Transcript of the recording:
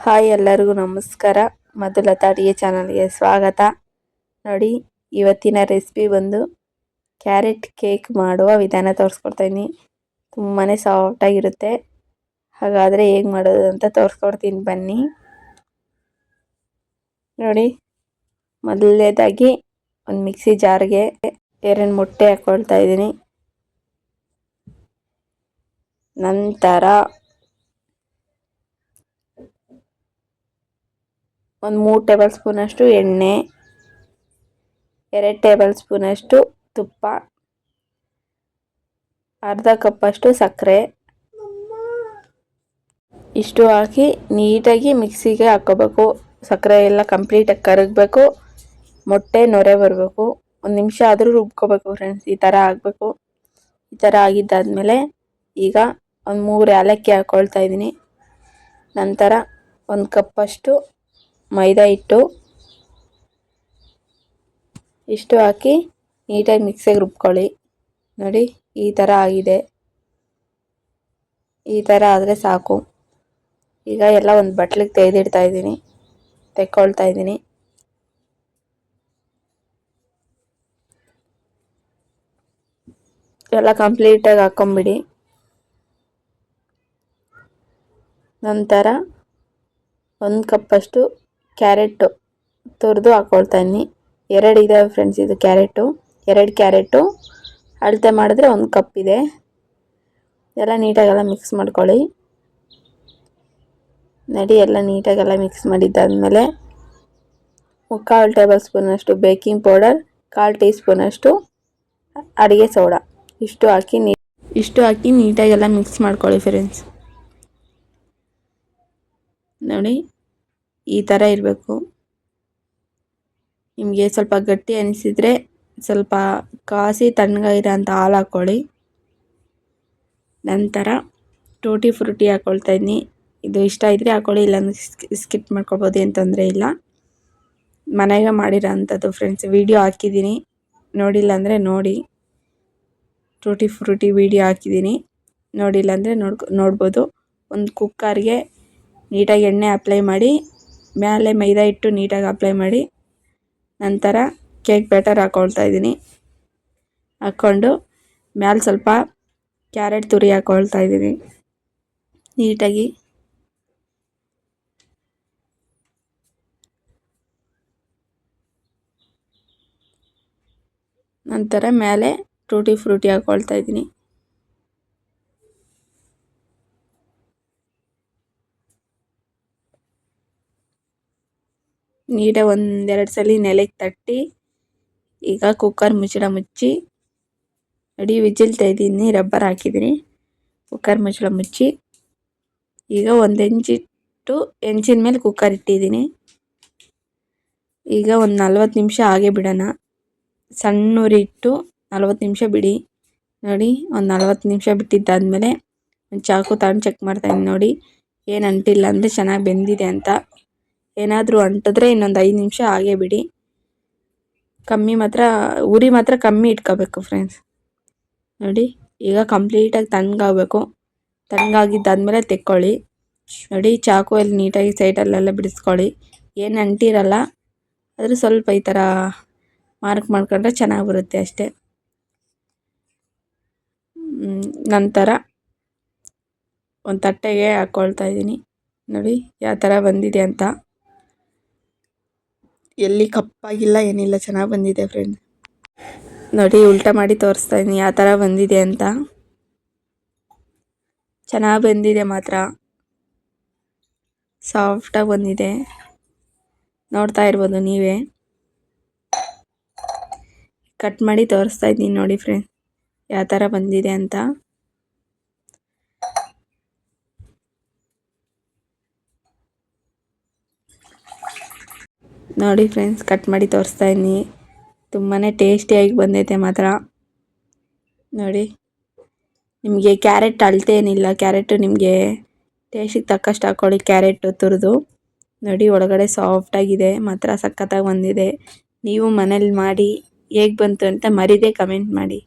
Hi ಎಲ್ಲರಿಗೂ ನಮಸ್ಕಾರ. ಮಧುಲತಾ ಅಡುಗೆ ಚಾನಲ್ಗೆ ಸ್ವಾಗತ. ನೋಡಿ, ಇವತ್ತಿನ ರೆಸಿಪಿ ಬಂದು ಕ್ಯಾರೆಟ್ ಕೇಕ್ ಮಾಡುವ ವಿಧಾನ ತೋರಿಸ್ಕೊಡ್ತಾ ಇದ್ದೀನಿ ತುಂಬಾ ಸಾಫ್ಟಾಗಿರುತ್ತೆ ಹಾಗಾದರೆ ಹೇಗೆ ಮಾಡೋದು ಅಂತ ತೋರಿಸ್ಕೊಡ್ತೀನಿ. ಬನ್ನಿ. ನೋಡಿ, ಮೊದಲನೇದಾಗಿ ಒಂದು ಮಿಕ್ಸಿ ಜಾರ್ಗೆ ಎರಡು ಮೊಟ್ಟೆ ಹಾಕ್ಕೊಳ್ತಾ ಇದ್ದೀನಿ ನಂತರ ಒಂದು ಮೂರು ಟೇಬಲ್ ಸ್ಪೂನಷ್ಟು ಎಣ್ಣೆ, ಎರಡು ಟೇಬಲ್ ಸ್ಪೂನಷ್ಟು ತುಪ್ಪ, ಅರ್ಧ ಕಪ್ಪಷ್ಟು ಸಕ್ಕರೆ. ಇಷ್ಟು ಹಾಕಿ ನೀಟಾಗಿ ಮಿಕ್ಸಿಗೆ ಹಾಕೋಬೇಕು ಸಕ್ಕರೆ ಎಲ್ಲ ಕಂಪ್ಲೀಟಾಗಿ ಕರಗಬೇಕು. ಮೊಟ್ಟೆ ನೊರೆ ಬರಬೇಕು. ಒಂದು ನಿಮಿಷ ಆದರೂ ರುಬ್ಕೋಬೇಕು ಫ್ರೆಂಡ್ಸ್ ಈ ಥರ ಆಗಬೇಕು. ಈ ಥರ ಆಗಿದ್ದಾದಮೇಲೆ ಈಗ ಒಂದು ಮೂರು ಏಲಕ್ಕಿ ಹಾಕ್ಕೊಳ್ತಾ ಇದ್ದೀನಿ. ನಂತರ ಒಂದು ಕಪ್ಪಷ್ಟು ಮೈದಾ ಹಿಟ್ಟು ಇಷ್ಟು ಹಾಕಿ ನೀಟಾಗಿ ಮಿಕ್ಸಿಗೆ ರುಬ್ಕೊಳ್ಳಿ. ನೋಡಿ, ಈ ಥರ ಆಗಿದೆ. ಈ ಥರ ಆದರೆ ಸಾಕು. ಈಗ ಎಲ್ಲ ಒಂದು ಬಟ್ಲಿಗೆ ತೆಗೆದಿಡ್ತಾ ಇದ್ದೀನಿ. ತೆಕ್ಕೊಳ್ತಾ ಇದ್ದೀನಿ. ಎಲ್ಲ ಕಂಪ್ಲೀಟಾಗಿ ಹಾಕ್ಕೊಂಬಿಡಿ ನಂತರ ಒಂದು ಕಪ್ಪಷ್ಟು ಕ್ಯಾರೆಟು ತುರಿದು ಹಾಕ್ಕೊಳ್ತಾಯಿದ್ದೀನಿ ಎರಡು ಇದಾವೆ ಫ್ರೆಂಡ್ಸ್ ಇದು ಕ್ಯಾರೆಟು. ಎರಡು ಕ್ಯಾರೆಟು. ಅಳತೆ ಮಾಡಿದ್ರೆ ಒಂದು ಕಪ್ ಇದೆ. ಎಲ್ಲ ನೀಟಾಗೆಲ್ಲ ಮಿಕ್ಸ್ ಮಾಡ್ಕೊಳ್ಳಿ. ನಡಿ, ಎಲ್ಲ ನೀಟಾಗೆಲ್ಲ ಮಿಕ್ಸ್ ಮಾಡಿದ್ದಾದಮೇಲೆ ಮುಕ್ಕಾಲು ಟೇಬಲ್ ಸ್ಪೂನಷ್ಟು ಬೇಕಿಂಗ್ ಪೌಡರ್ ಕಾಲು ಟೀ ಸ್ಪೂನಷ್ಟು ಅಡುಗೆ ಸೋಡಾ. ಇಷ್ಟು ಹಾಕಿ ನೀ, ಇಷ್ಟು ಹಾಕಿ ನೀಟಾಗೆಲ್ಲ ಮಿಕ್ಸ್ ಮಾಡ್ಕೊಳ್ಳಿ ಫ್ರೆಂಡ್ಸ್ ನೋಡಿ. ಈ ಥರ ಇರಬೇಕು. ನಿಮಗೆ ಸ್ವಲ್ಪ ಗಟ್ಟಿ ಅನಿಸಿದರೆ ಸ್ವಲ್ಪ ಕಾಸಿ ತಣ್ಣಗಾಗಿರೋ ಅಂತ ಹಾಲು ಹಾಕ್ಕೊಳ್ಳಿ ನಂತರ ಟೂಟಿ ಫ್ರೂಟಿ ಹಾಕ್ಕೊಳ್ತಾ ಇದ್ದೀನಿ ಇದು ಇಷ್ಟ ಇದ್ದರೆ ಹಾಕ್ಕೊಳ್ಳಿ ಇಲ್ಲಾಂದ್ರೆ ಸ್ಕಿಪ್ ಮಾಡ್ಕೊಬೋದು, ಏನು ತೊಂದರೆ ಇಲ್ಲ. ಮನೆಗೆ ಮಾಡಿರೋ ಅಂಥದ್ದು ಫ್ರೆಂಡ್ಸ್ ವೀಡಿಯೋ ಹಾಕಿದ್ದೀನಿ. ನೋಡಿಲ್ಲ ಅಂದರೆ ನೋಡಿ. ಟೂಟಿ ಫ್ರೂಟಿ ವೀಡಿಯೋ ಹಾಕಿದ್ದೀನಿ. ನೋಡಿಲ್ಲ ಅಂದರೆ ನೋಡ್ಕೊ, ನೋಡ್ಬೋದು. ಒಂದು ಕುಕ್ಕರ್ಗೆ ನೀಟಾಗಿ ಎಣ್ಣೆ ಅಪ್ಲೈ ಮಾಡಿ. ಮೇಲೆ ಮೈದಾ ಹಿಟ್ಟು ನೀಟಾಗಿ ಅಪ್ಲೈ ಮಾಡಿ ನಂತರ ಕೇಕ್ ಬ್ಯಾಟರ್ ಹಾಕ್ಕೊಳ್ತಾ ಇದ್ದೀನಿ. ಹಾಕ್ಕೊಂಡು ಮ್ಯಾಲೆ ಸ್ವಲ್ಪ ಕ್ಯಾರೆಟ್ ತುರಿ ಹಾಕ್ಕೊಳ್ತಾ ಇದ್ದೀನಿ. ನೀಟಾಗಿ. ನಂತರ ಮೇಲೆ ಟೂಟಿ ಫ್ರೂಟಿ ಹಾಕ್ಕೊಳ್ತಾ ಇದ್ದೀನಿ. ನೀಟಾಗಿ ಒಂದೆರಡು ಸಲ ನೆಲಕ್ಕೆ ತಟ್ಟಿ, ಈಗ ಕುಕ್ಕರ್ ಮುಚ್ಚಳ ಮುಚ್ಚಿ, ಅಡಿ ವಿಜಿಲ್ ತೆಗೆದಿದ್ದೀನಿ ರಬ್ಬರ್ ಹಾಕಿದ್ದೀನಿ ಕುಕ್ಕರ್ ಮುಚ್ಚಳ ಮುಚ್ಚಿ, ಈಗ ಒಂದು ಹೆಂಚಿಟ್ಟು ಹೆಂಚಿನ ಮೇಲೆ ಕುಕ್ಕರ್ ಇಟ್ಟಿದ್ದೀನಿ. ಈಗ ಒಂದು ನಲ್ವತ್ತು ನಿಮಿಷ ಹಾಗೆ ಬಿಡೋಣ. ಸಣ್ಣ ಇಟ್ಟು ನಲ್ವತ್ತು ನಿಮಿಷ ಬಿಡಿ. ನೋಡಿ, ಒಂದು ನಲ್ವತ್ತು ನಿಮಿಷ ಬಿಟ್ಟಿದ್ದಾದಮೇಲೆ ಒಂದು ಚಾಕು ತಗೊಂಡು ಚೆಕ್ ಮಾಡ್ತಾಯಿದ್ದೀನಿ ನೋಡಿ, ಏನು ಅಂಟಿಲ್ಲ ಅಂದರೆ ಚೆನ್ನಾಗಿ ಬೆಂದಿದೆ ಅಂತ. ಏನಾದರೂ ಅಂಟಿದ್ರೆ ಇನ್ನೊಂದು ಐದು ನಿಮಿಷ ಹಾಗೆ ಬಿಡಿ. ಕಮ್ಮಿ ಮಾತ್ರ, ಉರಿ ಮಾತ್ರ ಕಮ್ಮಿ ಇಟ್ಕೋಬೇಕು ಫ್ರೆಂಡ್ಸ್ ನೋಡಿ, ಈಗ ಕಂಪ್ಲೀಟಾಗಿ ತಣ್ಣಗಾಗಬೇಕು. ತಣ್ಣಗಾಗಿದ್ದಾದ್ಮೇಲೆ ತೆಕ್ಕೊಳ್ಳಿ. ನೋಡಿ ಚಾಕುವಲ್ಲಿ ನೀಟಾಗಿ ಸೈಡಲ್ಲೆಲ್ಲ ಬಿಡಿಸ್ಕೊಳ್ಳಿ. ಏನು ಅಂಟಿರಲ್ಲ ಆದರೆ ಸ್ವಲ್ಪ ಈ ಥರ ಮಾರ್ಕ್ ಮಾಡ್ಕೊಂಡ್ರೆ ಚೆನ್ನಾಗಿ ಬರುತ್ತೆ ಅಷ್ಟೇ. ನಂತರ ಒಂದು ತಟ್ಟೆಗೆ ಹಾಕ್ಕೊಳ್ತಾ ಇದ್ದೀನಿ. ನೋಡಿ, ಯಾವ ಥರ ಬಂದಿದೆ ಅಂತ. ಎಲ್ಲಿ ಕಪ್ಪಾಗಿಲ್ಲ, ಏನಿಲ್ಲ, ಚೆನ್ನಾಗಿ ಬಂದಿದೆ ಫ್ರೆಂಡ್ ನೋಡಿ, ಉಲ್ಟಾ ಮಾಡಿ ತೋರಿಸ್ತಾ ಇದ್ದೀನಿ ಯಾವ ಥರ ಬಂದಿದೆ ಅಂತ. ಚೆನ್ನಾಗಿ ಬಂದಿದೆ ಮಾತ್ರ. ಸಾಫ್ಟಾಗಿ ಬಂದಿದೆ. ನೋಡ್ತಾ ಇರ್ಬೋದು ನೀವೇ. ಕಟ್ ಮಾಡಿ ತೋರಿಸ್ತಾ ಇದ್ದೀನಿ ನೋಡಿ ಫ್ರೆಂಡ್ ಯಾವ ಥರ ಬಂದಿದೆ ಅಂತ. ನೋಡಿ ಫ್ರೆಂಡ್ಸ್, ಕಟ್ ಮಾಡಿ ತೋರಿಸ್ತಾ ಇದ್ದೀನಿ. ತುಂಬಾ ಟೇಸ್ಟಿಯಾಗಿ ಬಂದೈತೆ ಮಾತ್ರ. ನೋಡಿ, ನಿಮಗೆ ಕ್ಯಾರೆಟ್ ಅಳ್ತೇನಿಲ್ಲ ಕ್ಯಾರೆಟು ನಿಮಗೆ ಟೇಸ್ಟಿಗೆ ತಕ್ಕಷ್ಟು ಹಾಕ್ಕೊಳ್ಳಿ ಕ್ಯಾರೆಟು ತುರಿದು. ನೋಡಿ, ಒಳಗಡೆ ಸಾಫ್ಟಾಗಿದೆ ಮಾತ್ರ ಸಖತ್ತಾಗಿ ಬಂದಿದೆ. ನೀವು ಮನೇಲಿ ಮಾಡಿ ಹೇಗೆ ಬಂತು ಅಂತ ಮರೀದೆ ಕಮೆಂಟ್ ಮಾಡಿ.